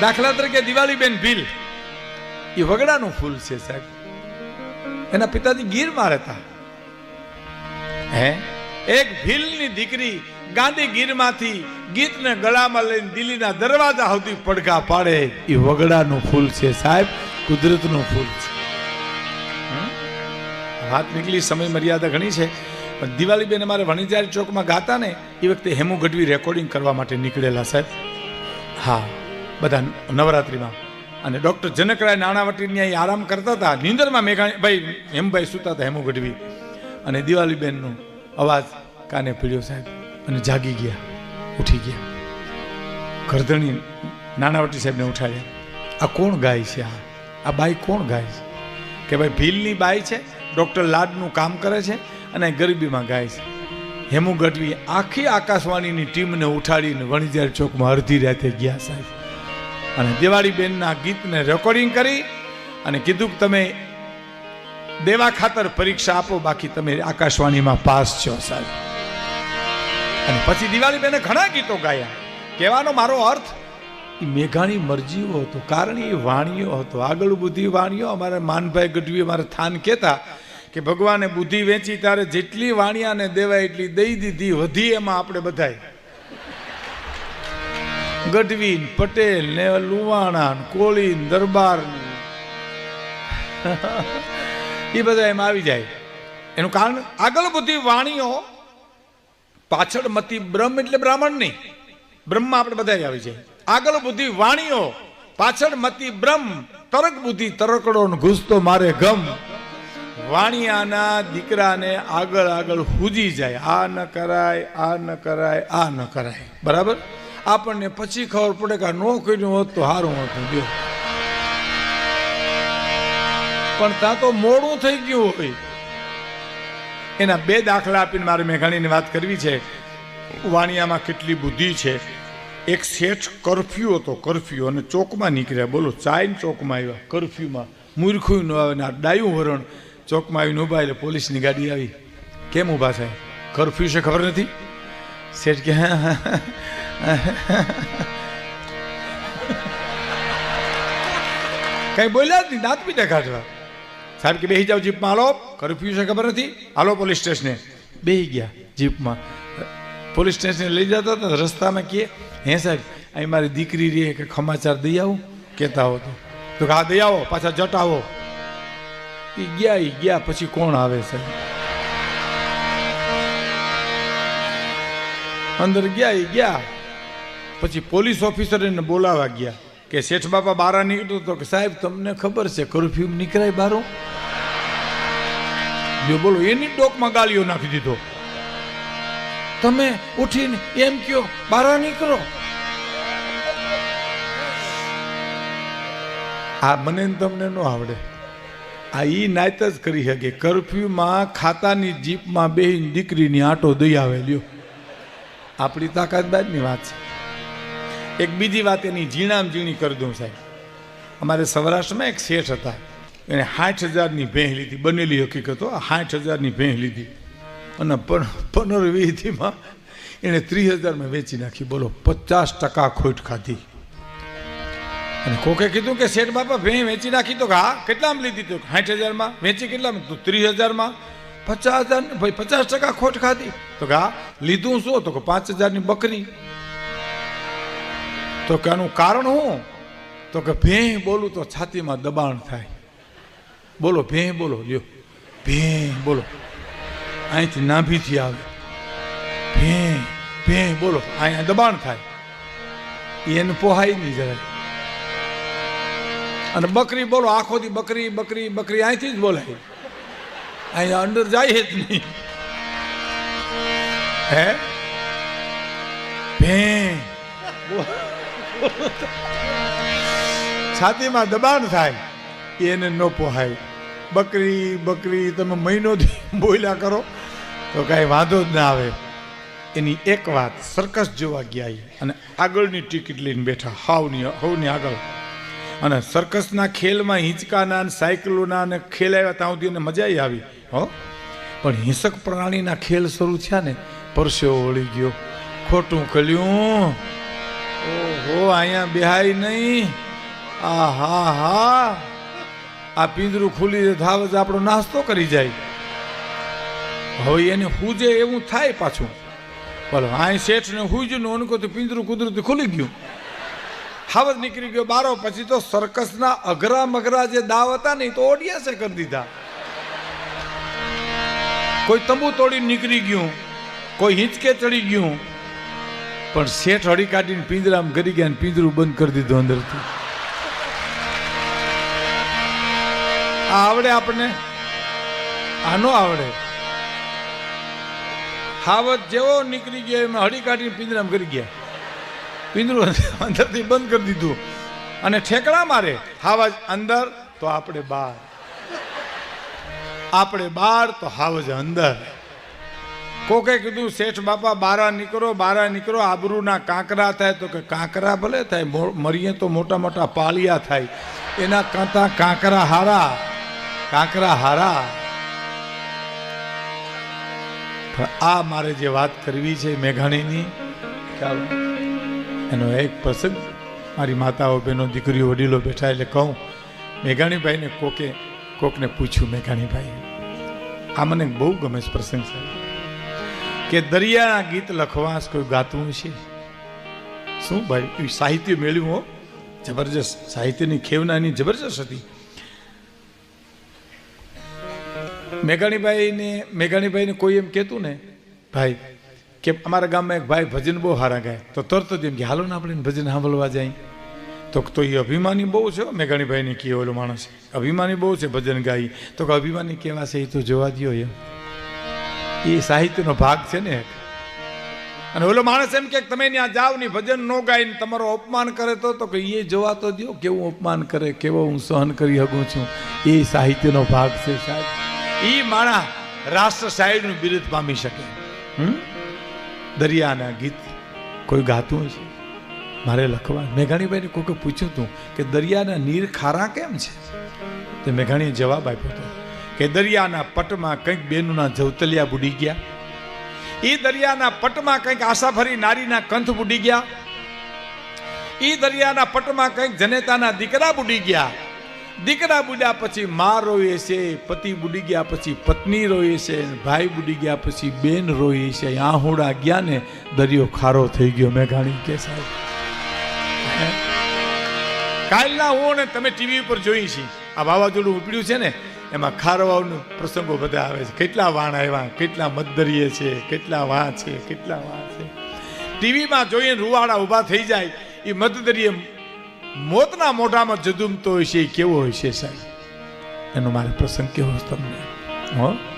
દાખલા તરીકે દિવાળીબેન ભીલ. એ વગડાનું ફૂલ છે સાહેબ. એના પિતાજી ગીરમાં રહેતા. હે? એક ભીલની દીકરી ગાંધી ગીરમાંથી ગીતને ગળામાં લઈને દિલ્હીના દરવાજા સુધી પડઘા પાડે. એ વગડાનું ફૂલ છે સાહેબ. કુદરતનું ફૂલ છે? વાત નીકળી, સમય મર્યાદા ઘણી છે. પણ દિવાળીબેન અમારે વણિજારી ચોકમાં ગાતા ને એ વખતે હેમુ ગઢવી રેકોર્ડિંગ કરવા માટે નીકળેલા સાહેબ. હા. બધા નવરાત્રિમાં. અને ડૉક્ટર જનકરાય નાણાવટીની અહીં આરામ કરતા હતા. નીંદરમાં મેઘાણી ભાઈ હેમભાઈ સૂતા હતા હેમુ ગઢવી. અને દિવાળીબેનનો અવાજ કાને પીડ્યો સાહેબ? અને જાગી ગયા, ઉઠી ગયા. કરધણી નાણાવટી સાહેબને ઉઠાડ્યા આ કોણ ગાય છે આ? આ બાઈ કોણ ગાય છે? કે ભાઈ, ભીલની બાઈ છે, ડૉક્ટર લાડનું કામ કરે છે અને ગરીબીમાં ગાય છે. હેમુ ગઢવી આખી આકાશવાણીની ટીમને ઉઠાડીને વણિજાર ચોકમાં અડધી રાતે ગયા સાહેબ. અને દિવાળીબેનના ગીતને રેકોર્ડિંગ કરી અને કીધું કે તમે દેવા ખાતર પરીક્ષા આપો, બાકી તમે આકાશવાણીમાં પાસ છો, સાહેબ. અને પછી દિવાળીબેને ઘણા ગીતો ગાયા. કહેવાનો મારો અર્થ એ મેઘાણી મરજીઓ હતો, કારણ એ વાણીઓ હતો, આગળ બુદ્ધિ વાણીઓ. અમારા માનભાઈ ગઢવી અમારા થાન કહેતા કે, ભગવાને બુદ્ધિ વેચી ત્યારે જેટલી વાણિયાને દેવાય એટલી દઈ દીધી, વધી એમાં આપણે બધાય. ગઢવી પટેલ ને લુવાણા કોળી દરબાર એ બધા એમાં આવી જાય. એનું કારણ આગળ બધી વાણીઓ પાછળ મતી બ્રહ્મ એટલે બ્રાહ્મણ નહીં. બ્રહ્મ આપણે બધા આવી જાય. આગળ બુદ્ધિ વાણીઓ પાછળ મતી બ્રહ્મ, તરક બુદ્ધિ, તરકડો ઘૂસતો મારે ગમ. વાણિયાના દીકરાને આગળ આગળ હુજી જાય. આ ન કરાય, આ ન કરાય, આ ન કરાય. બરાબર? આપણને પછી ખબર પડે કે આ ન કર્યું હોત તો સારું હતું, જો. પણ ત્યાં તો મોડું થઈ ગયું હોય. એના બે દાખલા આપીને મારે મેઘાણીની વાત કરવી છે. વાણિયામાં કેટલી બુદ્ધિ છે. એક શેઠ કરફ્યુ હતો, કરફ્યુ, અને ચોકમાં નીકળ્યા. બોલો ચાઈન ચોકમાં આવ્યા, કરફ્યુમાં. મૂર્ખું ન આવે ને આ ડાયું વરણ ચોકમાં આવીને ઊભા એટલે પોલીસની ગાડી આવી. કેમ ઊભા થાય? કરફ્યુ છે ખબર નથી? શેઠ કે હા કઈ બોલ્યા જ નહીં દાંત પીટા કાઢવા સાહેબ કે બેસી જાઓ જીપમાં. હાલો કરફ્યુ છે ખબર નથી? હાલો પોલીસ સ્ટેશને બેસી ગયા જીપમાં. પોલીસ સ્ટેશને લઈ જતા હતા, રસ્તામાં કહે હે સાહેબ, અહીં મારી દીકરી રહે કે ખમાચાર દઈ આવું? કહેતા હો તો. તો કે, હા, દઈ આવો, પાછા જટ આવો એ ગયા એ ગયા, પછી કોણ આવે સાહેબ? અંદર ગયા એ ગયા. પછી પોલીસ ઓફિસરને બોલાવા ગયા કે શેઠ બાપા બારા નીકળ્યો તો કે સાહેબ, તમને ખબર છે કરફ્યુ નીકળાય બારો? જો બોલો, એની ડોકમાં ગાળીઓ નાખી દીધો. તમે ઉઠીને એમ કયો, બારા નીકળો. આ મને તમને ન આવડે. આ ઈ નાયત જ કરી શકે કરફ્યુમાં ખાતાની જીપમાં બેહીને દીકરીની આટો દઈ આવે લ્યો આપણી તાકાત બાદની વાત છે. એક બીજી વાત એની ઝીણામ ઝીણી કરી દઉં સાહેબ. અમારે સૌરાષ્ટ્રમાં એક શેઠ હતા. એને સાઠ હજારની ભેંસ લીધી. બનેલી હકીકતો સાઠ હજારની ભેંસ લીધી. અને પનરવીથીમાં એણે ત્રીસ હજારમાં વેચી નાખી. બોલો, પચાસ ટકા ખોટ ખાધી. અને કોકે કીધું કે, શેઠ બાપા ભેં વેચી નાખી તો હા, કેટલામાં લીધી તો? સાઠ હજારમાં? વેચી કેટલામાં? તો ત્રીસ હજારમાં. પચાસ હજાર, ભાઈ, પચાસ ટકા ખોટ ખાધી. તો કે, હા, લીધું શું? તો કે, પાંચ હજારની બકરી. તો કે આનું કારણ શું તો કે ભેં બોલું તો છાતીમાં દબાણ થાય. બોલો, ભેં બોલો, લ્યો. ભેં બોલો. અહીંથી નાભીથી આવે. ભેં ભેં બોલો અહીંયા દબાણ થાય. એને પોહાય નહીં જરાય. અને બકરી બોલો આખો દી બકરી બકરી બકરી અહીંથી જ બોલાય. અહીંયા અંદર જાય જ નહીં. હે? ભેં. છાતીમાં દબાણ થાય, એને ન પોહાય. બકરી બકરી, તમે મહિનોથી બોલ્યા કરો, તો કાંઈ વાંધો જ ના આવે. એની એક વાત સર્કસ જોવા ગયા અને આગળની ટિકિટ લઈને બેઠા, હાવની, હવની આગળ. અને સર્કસના ખેલમાં હિંચકાના ને સાયકલોના ને ખેલ આવ્યા ત્યાં સુધી મજા આવી, હો. પણ હિંસક પ્રાણીના ખેલ શરૂ થયા ને પરસેવો વળી ગયો. ખોટું ખલ્યું. ઓહો અહીંયા બેહાય નહીં. આ હા. હા આ પિંજરું ખુલી ધાવજ આપણો નાસ્તો કરી જાય. હવે એને હુજે એવું થાય પાછું. બોલો આ શેઠ ને હુજ્યું ઓનકો તો પિંજરું કુદરતી ખુલી ગયું. હાવજ નીકળી ગયો બારો, પછી તો સર્કસના અઘરા મઘરા જે દાવ હતા ને તો ઓડિયાસે કરી દીધા. કોઈ તંબુ તોડી નીકળી ગયું, કોઈ હિંચકે ચડી ગયું પણ શેઠ હળી કાઢીને પિંજરામ કરી ગયા અને પિંજરું બંધ કરી દીધું અંદરથી. આ આવડે આપણને? આનો આવડે. હાવત જેવો નીકળી ગયો એમાં હળી કાઢીને પિંજરામ કરી ગયા. પિંજરું અંદરથી બંધ કરી દીધું. અને ઠેકડા મારે. હાવજ અંદર તો આપણે બહાર આપણે બહાર તો હાવજ અંદર. કોકે કીધું, શેઠ બાપા, બારા નીકળો બારા નીકળો, આબરૂના કાંકરા થાય તો કે કાંકરા ભલે થાય મરીએ તો મોટા મોટા પાલિયા થાય. એના કાંતા કાંકરા હારા કાંકરા હારા. આ મારે જે વાત કરવી છે મેઘાણીની, ચાલો. એનો એક પ્રસંગ, મારી માતાઓ બહેનો દીકરીઓ વડીલો બેઠા એટલે કહું, મેઘાણીભાઈને કોકે, કોકને પૂછ્યું, મેઘાણીભાઈ, આ મને બહુ ગમે છે પ્રસંગ છે કે દરિયાના ગીત લખવા કોઈ ગાતું છે શું ભાઈ સાહિત્ય મેળવ્યું હો? જબરજસ્ત. સાહિત્યની ખેવનાની જબરજસ્ત હતી. મેઘાણીભાઈને મેઘાણીભાઈને કોઈ એમ કહેતું ને, ભાઈ, કે અમારા ગામમાં એક ભાઈ ભજન બહુ સારા ગાય. તો તરત જ એમ કે, હાલો ને આપણે ભજન સાંભળવા જાય. તો તો એ અભિમાની બહુ છે મેઘાણીભાઈને કહે ઓલો માણસ. અભિમાની બહુ છે ભજન ગાઈ. તો કે અભિમાની કેવા છે એ તો જોવા દ્યો એમ. એ સાહિત્યનો ભાગ છે ને અને ઓલો માણસ એમ કે તમે ત્યાં જાઓ ને ભજન નો ગાઈને તમારો અપમાન કરે તો તો કે એ જોવા તો દ્યો. કેવું અપમાન કરે, કેવો હું સહન કરી શકું છું? એ સાહિત્યનો ભાગ છે સાહેબ. એ માણા રાષ્ટ્ર સાહેબનું બિરુદ પામી શકે? દરિયાના ગીત. કોઈ ગાતું છે મારે લખવા. મેઘાણીભાઈને કોકે પૂછ્યું હતું કે દરિયાના નીર ખારા કેમ છે? તે મેઘાણીએ જવાબ આપ્યો હતો કે દરિયાના પટમાં કંઈક બેનુના જવતલિયા બુડી ગયા. એ દરિયાના પટમાં કંઈક આશાભરી નારીના કંથ બુડી ગયા. એ દરિયાના પટમાં કંઈક જનેતાના દીકરા બુડી ગયા. દીકરા બુડ્યા પછી મા રોએ છે, પતિ બુડી ગયા પછી પત્ની રોયે છે, ભાઈ બુડી ગયા પછી બેન રોએ છે. આહોડા ગયા ને દરિયો ખારો થઈ ગયો. મેઘાણી કે સાહેબ? કાલના હું ને તમે ટીવી ઉપર જોઈ છે. આ વાવાઝોડું ઉપડ્યું છે ને એમાં ખારવાઓનું પ્રસંગો બધા આવે છે. કેટલા વાણ આવ્યા, કેટલા મધદરીએ છે, કેટલા વાં છે, કેટલા વાં છે. ટીવીમાં જોઈએ રૂવાડા ઊભા થઈ જાય એ મધદરીએ મોતના મોઢામાં જદુમતો હોય છે એ કેવો હોય છે સાહેબ? એનો મારે પ્રસંગ કેવો તમને? હા?